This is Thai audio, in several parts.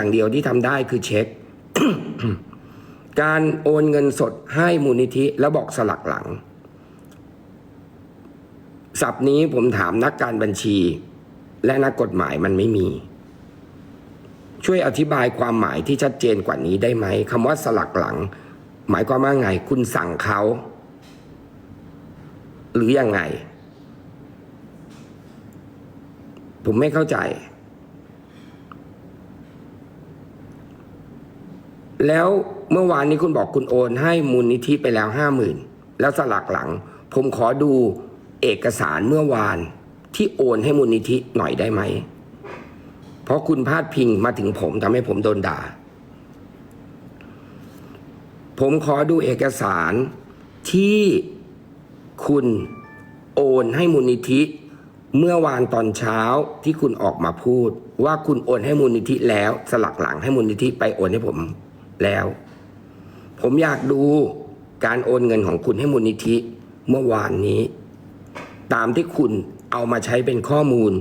อย่างเดียวที่ทำได้คือเช็ค การโอนเงินสดให้มูลนิธิแล้วบอกสลักหลังศัพท์นี้ผมถามนักการบัญชี และนักกฎหมายมันไม่มี ช่วยอธิบายความหมายที่ชัดเจนกว่านี้ได้ไหมคำว่าสลักหลัง หมายความว่าไง คุณสั่งเขา หรือยังไง ผมไม่เข้าใจ แล้วเมื่อวานนี้คุณบอกคุณโอนให้มูลนิธิไปแล้วห้าหมื่นแล้วสลักหลัง ผมขอดูเอกสารเมื่อวานที่โอนให้มูลนิธิหน่อยได้ไหม เพราะคุณพาดพิงมาถึงผมทำให้ผมโดนด่า ผมขอดูเอกสารที่คุณโอนให้มูลนิธิ เมื่อวานตอนเช้าที่คุณออกมาพูด ว่าคุณโอนให้มูลนิธิแล้ว สลักหลังให้มูลนิธิไปโอนให้ผม แล้ว ผมอยากดูการโอนเงินของคุณให้มูลนิธิเมื่อวานนี้ ตามที่คุณเอามาใช้เป็นข้อมูล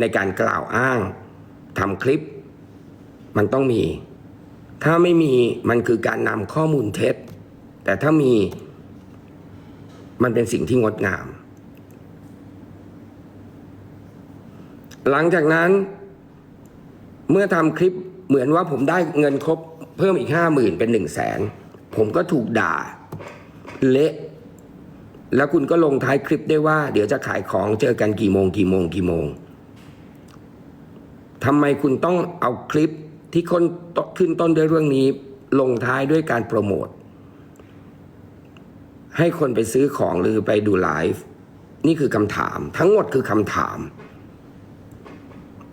ในการกล่าวอ้างทำคลิป มันต้องมี ถ้าไม่มีมันคือการนำข้อมูลเท็จ แต่ถ้ามีมันเป็นสิ่งที่งดงาม หลังจากนั้น เมื่อทำคลิปเหมือนว่าผมได้เงินครบ เพิ่มอีกห้าหมื่นเป็นหนึ่งแสนผมก็ถูกด่า เละ แล้วคุณก็ลงท้ายคลิปได้ว่า เดี๋ยวจะขายของเจอกันกี่โมงกี่โมงกี่โมงทำไมคุณต้องเอาคลิปที่คนขึ้นต้นด้วยเรื่องนี้ ลงท้ายด้วยการโปรโมทให้คนไปซื้อของหรือไปดูไลฟ์นี่คือคำถาม ทั้งหมดคือคำถาม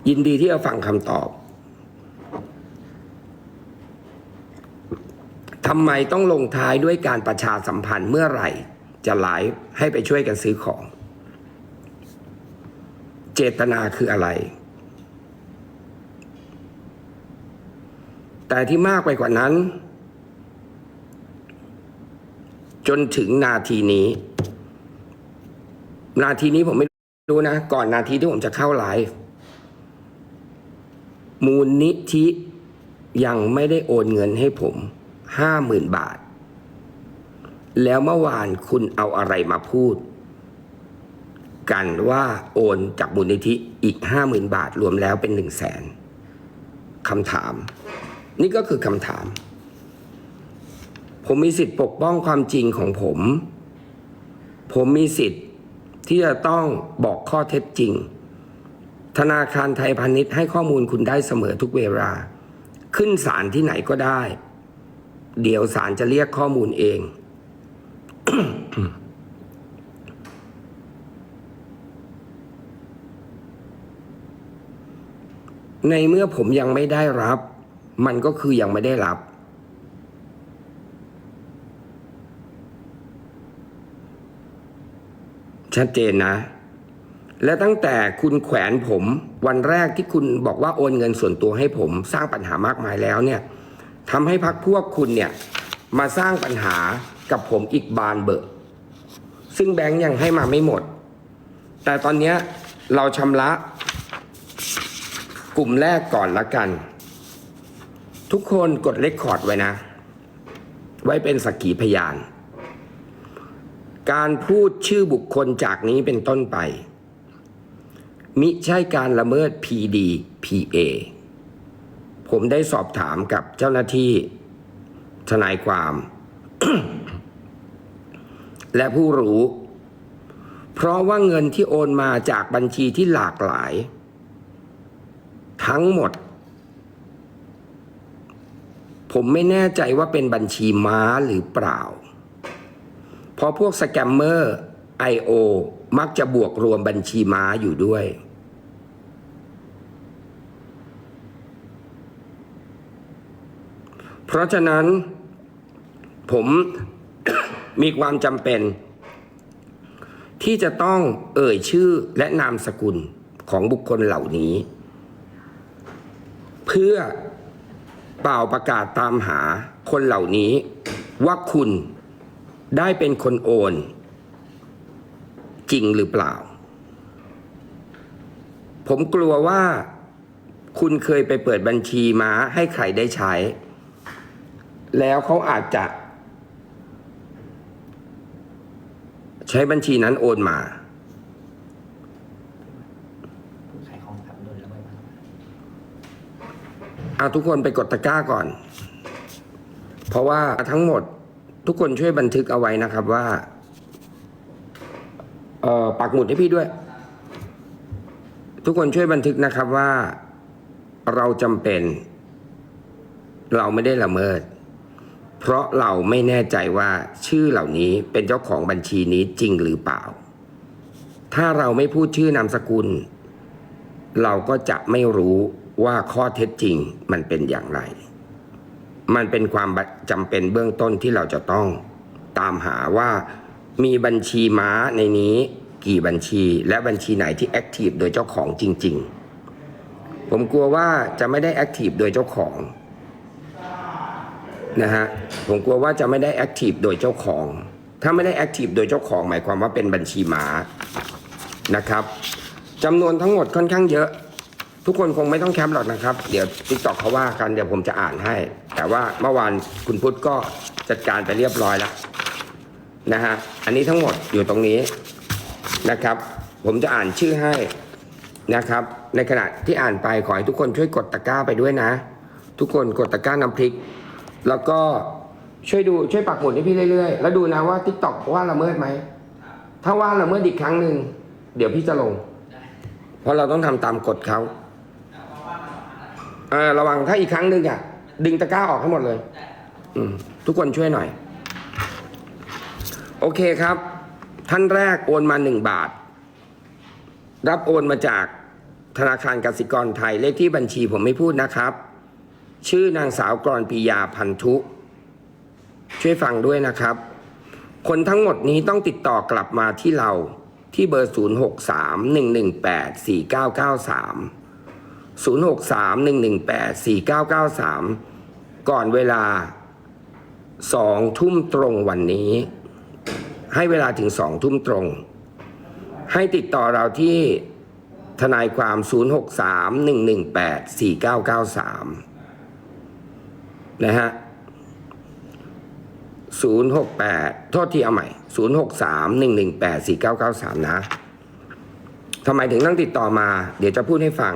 ยินดีที่จะฟังคำตอบ ทำไมต้องลงท้ายด้วยการประชาสัมพันธ์เมื่อไหร่ จะไลฟ์ให้ไปช่วยกันซื้อของ เจตนาคืออะไร แต่ที่มากไปกว่านั้น จนถึงนาทีนี้ นาทีนี้ผมไม่รู้นะ ก่อนนาทีที่ผมจะเข้าไลฟ์มูลนิธิยังไม่ได้โอนเงินให้ผม ห้าหมื่นบาท แล้วเมื่อวานคุณเอาอะไรมาพูด กันว่าโอนจากมูลนิธิอีกห้าหมื่นบาทรวมแล้วเป็นหนึ่งแสนคำถาม นี่ก็คือคำถาม ผมมีสิทธิ์ปกป้องความจริงของผม ผมมีสิทธิ์ที่จะต้องบอกข้อเท็จจริง ธนาคารไทยพาณิชย์ให้ข้อมูลคุณได้เสมอทุกเวลา ขึ้นศาลที่ไหนก็ได้ เดี๋ยวศาลจะเรียกข้อมูลเอง ในเมื่อผมยังไม่ได้รับ มันก็คือยังไม่ได้รับ ชัดเจนนะ และตั้งแต่คุณแขวนผม วันแรกที่คุณบอกว่าโอนเงินส่วนตัวให้ผม สร้างปัญหามากมายแล้วเนี่ย ทำให้พักพวกคุณเนี่ย มาสร้างปัญหากับผมอีกบานเบอร์ซึ่งแบงค์ยังให้มาไม่หมด แต่ตอนนี้เราชำระ กลุ่มแรกก่อนละกัน ทุกคนกดเลคคอร์ดไว้นะ ไว้เป็นสักขีพยาน การพูดชื่อบุคคลจากนี้เป็นต้นไป มิใช่การละเมิด PDPA ผมได้สอบถามกับเจ้าหน้าที่ทนายความ และผู้รู้ เพราะว่าเงินที่โอนมาจากบัญชีที่หลากหลาย ทั้งหมด ผมไม่แน่ใจว่าเป็นบัญชีม้าหรือเปล่า เพราะพวกสแกมเมอร์ I.O. มักจะบวกรวมบัญชีม้าอยู่ด้วย เพราะฉะนั้นผมมีความจำเป็น ที่จะต้องเอ่ยชื่อและนามสกุลของบุคคลเหล่านี้ เพื่อเป่าประกาศตามหาคนเหล่านี้ ว่าคุณได้เป็นคนโอน จริงหรือเปล่า ผมกลัวว่า คุณเคยไปเปิดบัญชีม้าให้ใครได้ใช้ แล้วเขาอาจจะ ใช้บัญชีนั้นโอนมาผู้ขายของครับโดนระเบิดมาเอาทุกคนไปกดตะกร้าก่อน เพราะว่าทั้งหมดทุกคนช่วยบันทึกเอาไว้นะครับว่า เอ่อปักหมุดให้พี่ด้วย ทุกคนช่วยบันทึกนะครับว่า เราจำเป็น เราไม่ได้ละเมิด เพราะเราไม่แน่ใจว่าชื่อเหล่านี้เป็นเจ้าของบัญชีนี้จริงหรือเปล่า ถ้าเราไม่พูดชื่อนามสกุล เราก็จะไม่รู้ว่าข้อเท็จจริงมันเป็นอย่างไร มันเป็นความจำเป็นเบื้องต้นที่เราจะต้อง ตามหาว่ามีบัญชีม้าในนี้กี่บัญชีและบัญชีไหนที่แอคทีฟโดยเจ้าของจริง ๆ ผมกลัวว่าจะไม่ได้แอคทีฟโดยเจ้าของ นะฮะผมกลัวว่าจะไม่ได้แอคทีฟโดยเจ้าของ ถ้าไม่ได้แอคทีฟโดยเจ้าของหมายความว่าเป็นบัญชีม้านะครับจำนวนทั้งหมดค่อนข้างเยอะ ทุกคนคงไม่ต้องแคปหรอกนะครับ เดี๋ยวติ๊กตอกเขาว่ากันเดี๋ยวผมจะอ่านให้ แต่ว่าเมื่อวานคุณพุทธก็จัดการไปเรียบร้อยแล้วนะฮะอันนี้ทั้งหมดอยู่ตรงนี้นะครับ ผมจะอ่านชื่อให้นะครับ ในขณะที่อ่านไปขอให้ทุกคนช่วยกดตะกร้าไปด้วยนะ ทุกคนกดตะกร้าน้ำพริก แล้วก็ช่วยดูช่วยปักหมุดให้พี่เรื่อยๆ แล้วดูนะว่าติ๊กตอกว่าละเมิดไหม ถ้าว่าละเมิดอีกครั้งหนึ่งเดี๋ยวพี่จะลง เพราะเราต้องทำตามกฎเขาเออระวังถ้าอีกครั้งหนึ่งอะ ดึงตะกร้าออกให้หมดเลย อืมทุกคนช่วยหน่อย โอเคครับ ท่านแรกโอนมาหนึ่งบาท รับโอนมาจากธนาคารกสิกรไทยเลขที่บัญชีผมไม่พูดนะครับ ชื่อนางสาวกรปียาพันธุ ช่วยฟังด้วยนะครับ คนทั้งหมดนี้ต้องติดต่อกลับมาที่เราที่เบอร์ 0 6 3 1 1 8 4 9 9 3 0 6 3 1 1 8 4 9 9 3 ก่อนเวลา 2 ทุ่มตรงวันนี้ ให้เวลาถึง 2 ทุ่มตรง ให้ติดต่อเราที่ทนายความ 0 6 3 1 1 8 4 9 9 3นะฮะ068โทษที่เอาใหม่063 118 4993นะทำไมถึงต้องติดต่อมา เดี๋ยวจะพูดให้ฟัง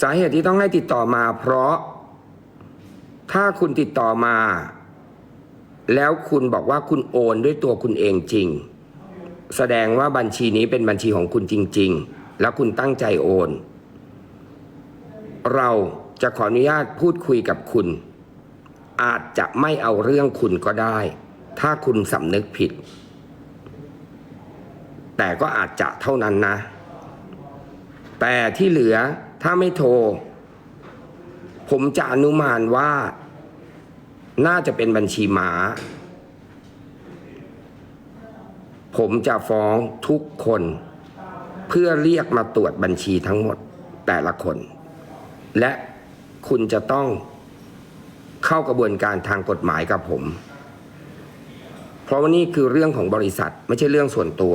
สาเหตุที่ต้องให้ติดต่อมา เพราะ ถ้าคุณติดต่อมา แล้วคุณบอกว่าคุณโอนด้วยตัวคุณเองจริง แสดงว่าบัญชีนี้เป็นบัญชีของคุณจริง ๆ แล้วคุณตั้งใจโอน เราจะขออนุญาตพูดคุยกับคุณ อาจจะไม่เอาเรื่องคุณก็ได้ ถ้าคุณสำนึกผิด แต่ก็อาจจะเท่านั้นนะ แต่ที่เหลือถ้าไม่โทร ผมจะอนุมานว่า น่าจะเป็นบัญชีหมา ผมจะฟ้องทุกคน เพื่อเรียกมาตรวจบัญชีทั้งหมดแต่ละคน และคุณจะต้อง เข้ากระบวนการทางกฎหมายกับผม เพราะว่านี่คือเรื่องของบริษัทไม่ใช่เรื่องส่วนตัว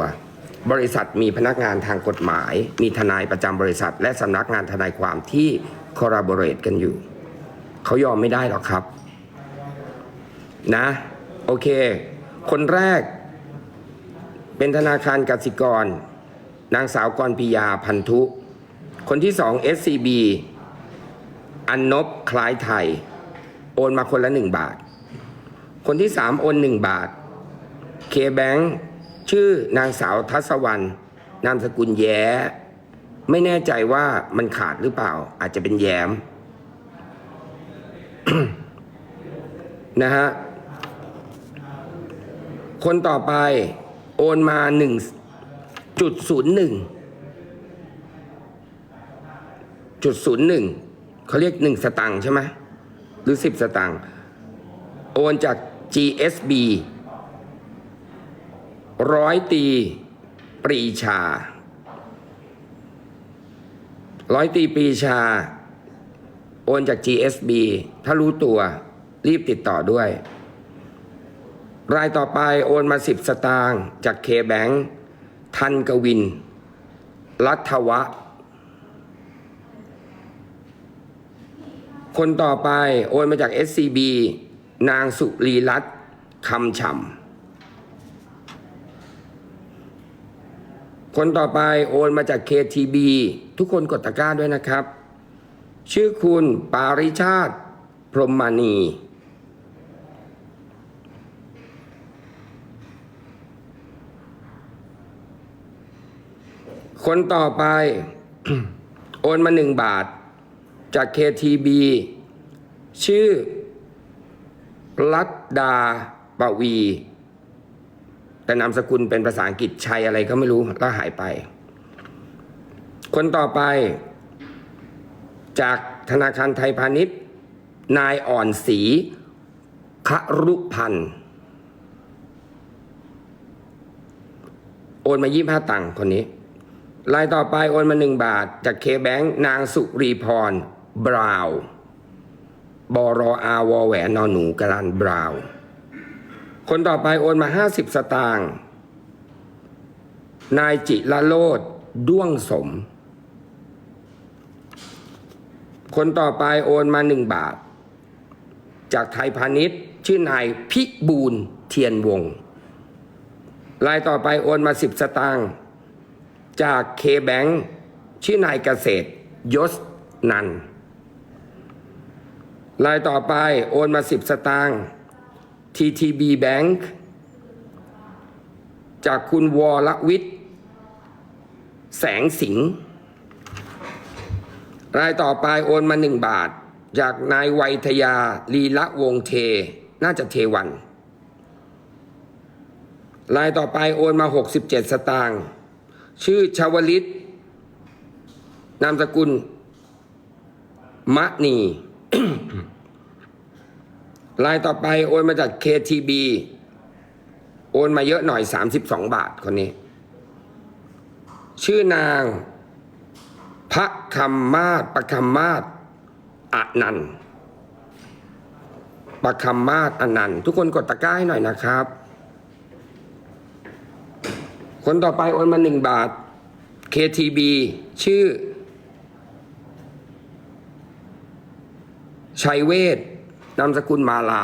บริษัทมีพนักงานทางกฎหมาย มีทนายประจำบริษัท และสำนักงานทนายความที่คอราบอเรตกันอยู่ เขายอมไม่ได้หรอกครับ นะ โอเค คนแรก เป็นธนาคารกสิกร นางสาวกรปิยาพันธุ คนที่สอง SCB อันนบคล้ายไทย โอนมาคนละหนึ่งบาท คนที่สามโอนหนึ่งบาท เคแบงชื่อนางสาวทัศวรรณนามสกุลแย้ ไม่แน่ใจว่ามันขาดหรือเปล่า อาจจะเป็นแย้มนะฮะ คนต่อไปโอนมาหนึ่งจุดศูนย์หนึ่งจุดศูนย์หนึ่งเขาเรียกหนึ่งสตังค์ใช่ไหม หรือ 10 สตางค์โอนจาก GSB ร้อยตีปรีชา ร้อยตีปรีชา โอนจาก GSB ถ้ารู้ตัวรีบติดต่อด้วย รายต่อไปโอนมา 10 สตางค์จาก K-Bank ทันกวิน รัฐวะ คนต่อไปโอนมาจาก SCB นางสุรีรัตน์คำฉ่ำคนต่อไปโอนมาจาก KTB ทุกคนกดตะกร้าด้วยนะครับ ชื่อคุณปาริชาติ พรหมณีคนต่อไป โอนมาหนึ่งบาท จาก KTB ชื่อรัตดาปวี แต่นามสกุลเป็นภาษาอังกฤษชัยอะไรก็ไม่รู้แล้วหายไป คนต่อไป จากธนาคารไทยพาณิชย์ นายอ่อนศรีครุพันธ์โอนมายี่ห้าตังค์คนนี้รายต่อไปโอนมาหนึ่งบาท จากเคแบงนางสุรีพร บราว์บรออาวแหวนนอหนูกรันบราว์คนต่อไปโอนมาห้าสิบสตางค์นายจิละโลดด้วงสม คนต่อไปโอนมาหนึ่งบาท จากไทยพาณิชย์ ชื่อนายพิบูลเทียนวงรายต่อไปโอนมาสิบสตางค์จากเคแบงชื่อนายเกษตรยศนัน รายต่อไปโอนมาสิบสตางค์ TTB Bank จากคุณวรวิทย์แสงสิงห์รายต่อไปโอนมาหนึ่งบาท จากนายไวยทยาลีละวงเท น่าจะเทวัน รายต่อไปโอนมา 67 สตางค์ ชื่อชาวลิต นามสกุล มะนี รายต่อไปโอนมาจาก KTB โอนมาเยอะหน่อย 32 บาทคนนี้ ชื่อนางพระคำมาศประคำมาศอนันประคำมาศอนันทุกคนกดตะกร้าให้หน่อยนะครับ คนต่อไปโอนมาหนึ่งบาท KTB ชื่อ ชัยเวทนามสกุลมาลา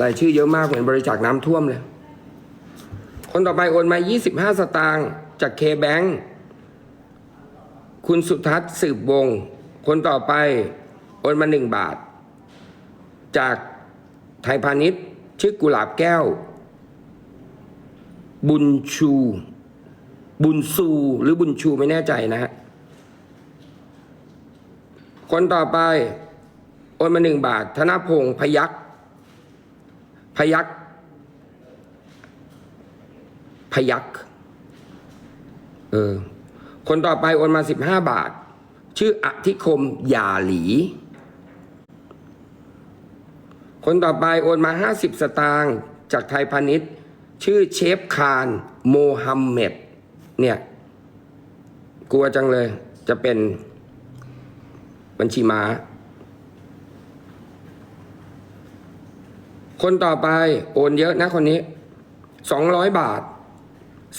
รายชื่อเยอะมากเหมือนบริจาคน้ำท่วมเลย คนต่อไปโอนมา 25 สตางค์จากเคแบงคุณสุทัศน์สืบวง คนต่อไปโอนมา 1 บาท จากไทยพาณิชย์ ชื่อกุหลาบแก้ว บุญชู บุญซูหรือบุญชูไม่แน่ใจนะฮะ คนต่อไป โอนมาหนึ่งบาท ธนพงศ์พยักพยักพยักเออ คนต่อไปโอนมาสิบห้าบาท ชื่ออธิคมยาหลี คนต่อไปโอนมาห้าสิบสตางค์จากไทยพาณิชย์ ชื่อเชฟคารโมฮัมเหม็ดเนี่ย กลัวจังเลยจะเป็น บัญชีม้า คนต่อไปโอนเยอะนะคนนี้สองร้อยบาท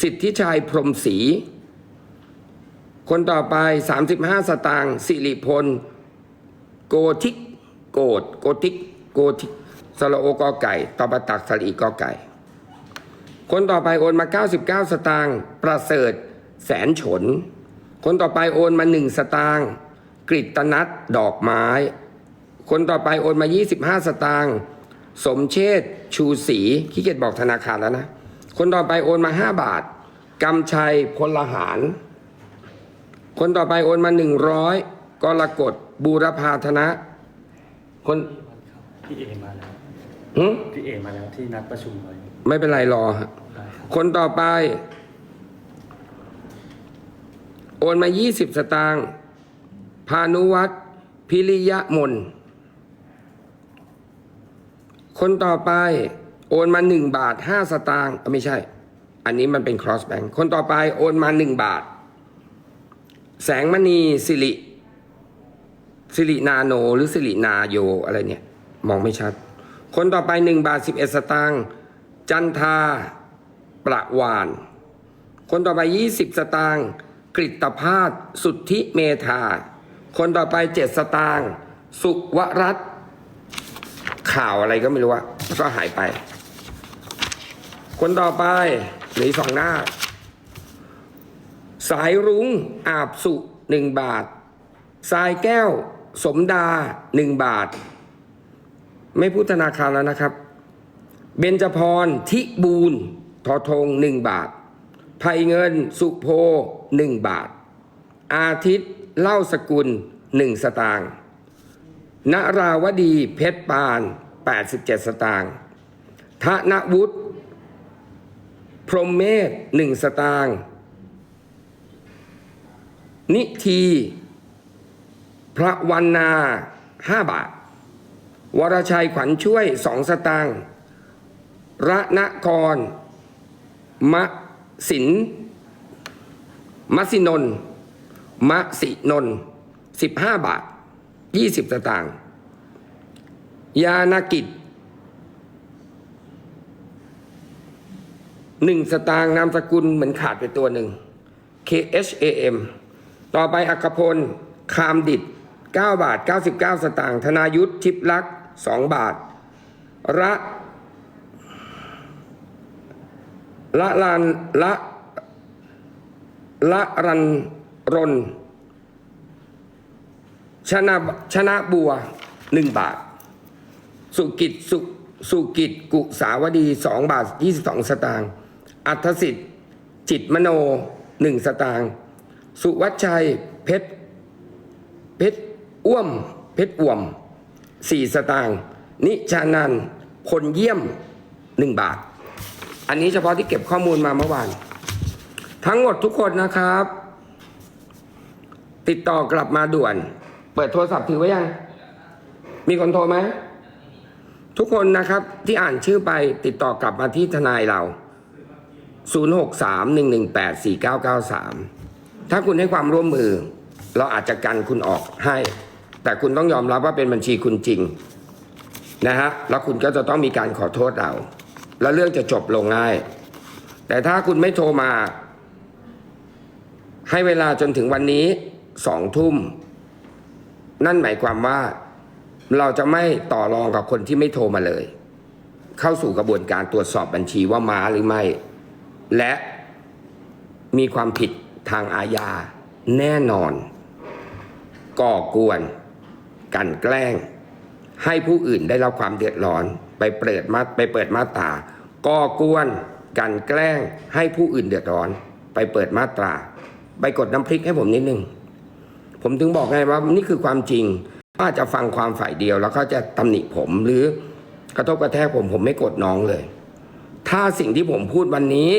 สิทธิชัยพรมศรีคนต่อไปสามสิบห้าสตางค์สิริพล โกทิก โกดโกติก โกทิกสระโอกอไก่ตอปตักสลีกอไก่ คนต่อไปโอนมา 99 สตางค์ประเสริฐ แสนฉน คนต่อไปโอนมา 1 สตางค์ กริตนัทดอกไม้ คนต่อไปโอนมา 25 สตางค์สมเชษฐ์ชูศรีขี้เกียจบอกธนาคารแล้วนะ คนต่อไปโอนมา 5 บาทกำชัยพลหาร คนต่อไปโอนมา 100กรกฎบูรพาธนะ คนพี่เอมาแล้วหึพี่เอมาแล้วที่นัดประชุมไว้ไม่เป็นไรรอฮะได้ครับคนต่อไป โอนมา 20 สตางค์ พานุวัตรพิริยะมน คนต่อไปโอนมา 1 บาท 5 สตางค์ไม่ใช่ อันนี้มันเป็น cross bank คนต่อไปโอนมา 1 บาท แสงมณีสิริสิรินาโนหรือสิรินาโยอะไรเนี่ย มองไม่ชัด คนต่อไป 1 บาท 11 สตางค์จันทาประวาน คนต่อไป 20 สตางค์กริตภาสสุทธิเมธา คนต่อไปเจ็ดสตางค์สุวรัตข่าวอะไรก็ไม่รู้อะแล้วก็หายไป คนต่อไปหลือสองหน้า สายรุ้งอาบสุหนึ่งบาท สายแก้ว สมดาหนึ่งบาท ไม่พูดธนาคารแล้วนะครับ เบญจพรทิบูลทอทงหนึ่งบาทไผ่เงินสุโพหนึ่งบาท อาทิตย์ เล่าสกุลหนึ่งสตางค์นราวดีเพชรปาน 87 สตางค์ธนวุฒิพรหมเมธหนึ่งสตางค์นิที พระวันนาห้าบาท วรชัยขวัญช่วยสองสตางค์ระนกร มะสินมสินนท์ มะสินนสิบห้าบาทยี่สิบสตางค์ยานากิจหนึ่งสตางค์นามสกุลเหมือนขาดไปตัวหนึ่ง K H A M ต่อไปอัคพล คามดิด9บาท 99 สตางค์ธนายุทธทิพลักษ์2บาท ระละลันละละรัน รนชนะชนะบัว1บาท สุกิจสุสุกิจกุสาวดี2บาท22สตางค์อัธสิทธิ์ จิตมโน1สตางค์สุวัชชัยเพชรเพชรอ้วม เพชรอ่วม4สตางค์นิชานันพลเยี่ยม1บาท อันนี้เฉพาะที่เก็บข้อมูลมาเมื่อวาน ทั้งหมดทุกคนนะครับ ติดต่อกลับมาด่วน เปิดโทรศัพท์ถือไว้ยัง มีคนโทรไหม ทุกคนนะครับที่อ่านชื่อไปติดต่อกลับมาที่ทนายเรา 0631184993 ถ้าคุณให้ความร่วมมือ เราอาจจะกันคุณออกให้ แต่คุณต้องยอมรับว่าเป็นบัญชีคุณจริงนะฮะแล้วคุณก็จะต้องมีการขอโทษเรา แล้วเรื่องจะจบลงง่าย แต่ถ้าคุณไม่โทรมา ให้เวลาจนถึงวันนี้ สองทุ่ม นั่นหมายความว่าเราจะไม่ต่อรองกับคนที่ไม่โทรมาเลย เข้าสู่กระบวนการตรวจสอบบัญชีว่ามาหรือไม่ และมีความผิดทางอาญาแน่นอน ก่อกวน กันแกล้ง ให้ผู้อื่นได้รับความเดือดร้อนไปเปิดมาไปเปิดมาตราก่อกวนกันแกล้งให้ผู้อื่นเดือดร้อน ไปเปิดมาตรา ไปกดน้ำพริกให้ผมนิดนึง ผมถึงบอกไงว่านี่คือความจริงอาจจะฟังความฝ่ายเดียว แล้วก็จะตำหนิผมหรือกระทบกระแทกผมผมไม่กดน้องเลย ถ้าสิ่งที่ผมพูดวันนี้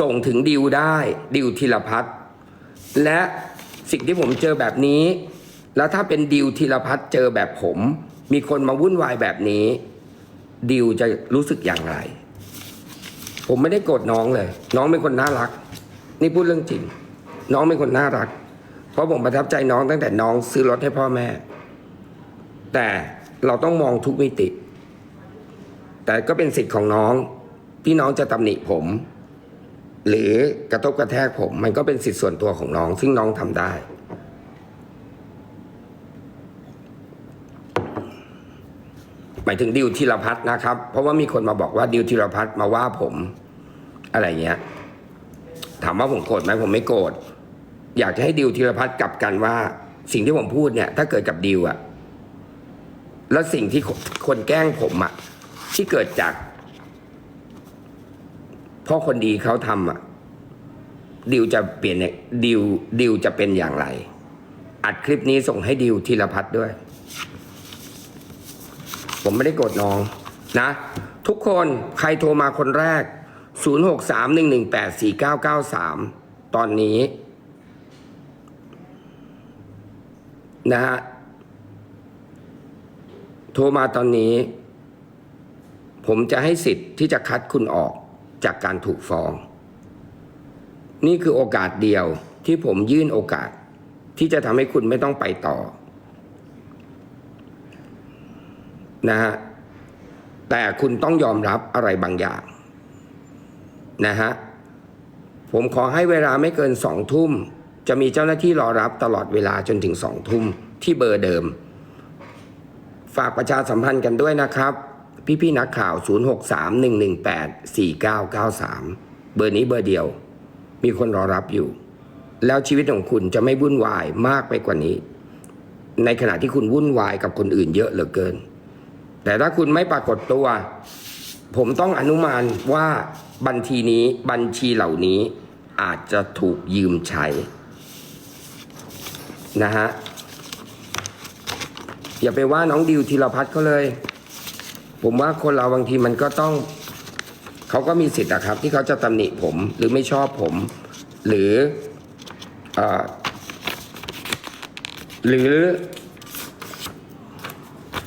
ส่งถึงดิวได้ดิวธีรพัฒน์และสิ่งที่ผมเจอแบบนี้ แล้วถ้าเป็นดิวธีรพัฒน์เจอแบบผม มีคนมาวุ่นวายแบบนี้ ดิวจะรู้สึกอย่างไร ผมไม่ได้โกรธน้องเลย น้องเป็นคนน่ารัก นี่พูดเรื่องจริง น้องเป็นคนน่ารัก ราะผมประทับใจน้องตั้งแต่น้องซื้อรถให้พ่อแม่ แต่เราต้องมองทุกมิติ แต่ก็เป็นสิทธิ์ของน้องที่น้องจะตำหนิผม หรือกระทบกระแทกผม มันก็เป็นสิทธิ์ส่วนตัวของน้อง ซึ่งน้องทำได้ หมายถึงดิวธีรพัฒนะครับ เพราะว่ามีคนมาบอกว่าดิวธีรพัฒมาว่าผม อะไรเงี้ย ถามว่าผมโกรธไหมผมไม่โกรธ อยากจะให้ดิวธีรพัฒน์กลับกันว่า สิ่งที่ผมพูดเนี่ย ถ้าเกิดกับดิวอะแล้วสิ่งที่คนแกล้งผมอะที่เกิดจากพ่อคนดีเขาทำอะดิวจะเปลี่ยนเนี่ยดิวดิวจะเป็นอย่างไร อัดคลิปนี้ส่งให้ดิวธีรพัฒน์ด้วย ผมไม่ได้โกรธน้องนะ ทุกคนใครโทรมาคนแรก 0631184993 ตอนนี้ นะฮะโทรมาตอนนี้ ผมจะให้สิทธิ์ที่จะคัดคุณออกจากการถูกฟ้อง นี่คือโอกาสเดียวที่ผมยื่นโอกาส ที่จะทำให้คุณไม่ต้องไปต่อนะฮะแต่คุณต้องยอมรับอะไรบางอย่างนะฮะผมขอให้เวลาไม่เกินสองทุ่ม จะมีเจ้าหน้าที่รอรับตลอดเวลาจนถึงสองทุ่มที่เบอร์เดิม ฝากประชาสัมพันธ์กันด้วยนะครับ พี่ๆนักข่าว 0631184993 เบอร์นี้เบอร์เดียว มีคนรอรับอยู่ แล้วชีวิตของคุณจะไม่วุ่นวายมากไปกว่านี้ ในขณะที่คุณวุ่นวายกับคนอื่นเยอะเหลือเกิน แต่ถ้าคุณไม่ปรากฏตัว ผมต้องอนุมานว่าบัญชีนี้บัญชีเหล่านี้อาจจะถูกยืมใช้ นะฮะ อย่าไปว่าน้องดิวธีรพัฒน์เขาเลย ผมว่าคนเราบางทีมันก็ต้อง เขาก็มีสิทธิ์นะครับ ที่เขาจะตำหนิผมหรือไม่ชอบผม หรือเออหรือ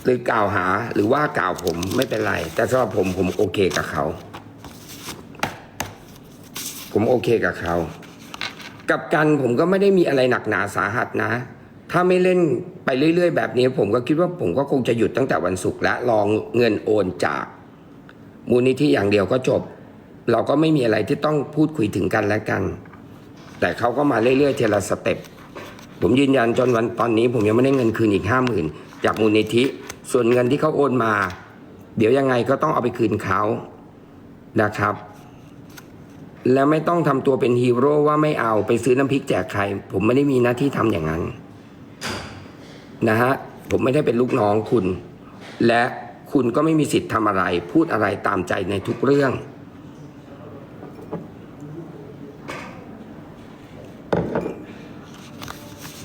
หรือกล่าวหาหรือว่ากล่าวผมไม่เป็นไร แต่สำหรับผมผมโอเคกับเขา ผมโอเคกับเขา กับกันผมก็ไม่ได้มีอะไรหนักหนาสาหัสนะ ถ้าไม่เล่นไปเรื่อย ๆ แบบนี้ ผมก็คิดว่าผมก็คงจะหยุดตั้งแต่วันศุกร์และรองเงินโอนจากมูลนิธิอย่างเดียวก็จบ เราก็ไม่มีอะไรที่ต้องพูดคุยถึงกันและกัน แต่เขาก็มาเรื่อยๆเทละสเต็ปผมยืนยันจนวันตอนนี้ ผมยังไม่ได้เงินคืนอีกห้าหมื่นจากมูลนิธิ ส่วนเงินที่เขาโอนมา เดี๋ยวยังไงก็ต้องเอาไปคืนเขานะครับ แล้วไม่ต้องทำตัวเป็นฮีโร่ว่าไม่เอาไปซื้อน้ำพริกแจกใคร ผมไม่ได้มีหน้าที่ทำอย่างนั้น นะฮะ ผมไม่ได้เป็นลูกน้องคุณ และคุณก็ไม่มีสิทธิ์ทำอะไร พูดอะไรตามใจในทุกเรื่อง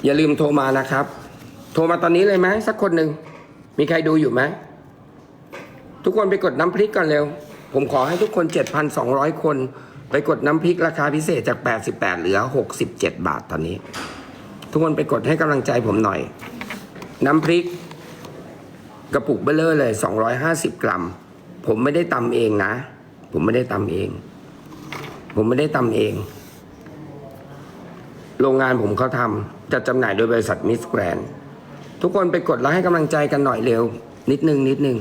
อย่าลืมโทรมานะครับ โทรมาตอนนี้เลยไหมสักคนหนึ่ง มีใครดูอยู่ไหม ทุกคนไปกดน้ำพริกก่อนเร็ว ผมขอให้ทุกคน 7,200 คน ไปกดน้ำพริกราคาพิเศษจาก 88 เหลือ 67 บาทตอนนี้ ทุกคนไปกดให้กำลังใจผมหน่อย น้ำพริก กระปุกเบลเลอร์เลย 250 กรัม ผมไม่ได้ตำเองนะ ผมไม่ได้ตำเอง ผมไม่ได้ตำเอง โรงงานผมเขาทำจัดจำหน่ายโดยบริษัทมิสแกรนทุกคนไปกดแล้วให้กำลังใจกันหน่อยเร็ว นิดนึงนิดนึง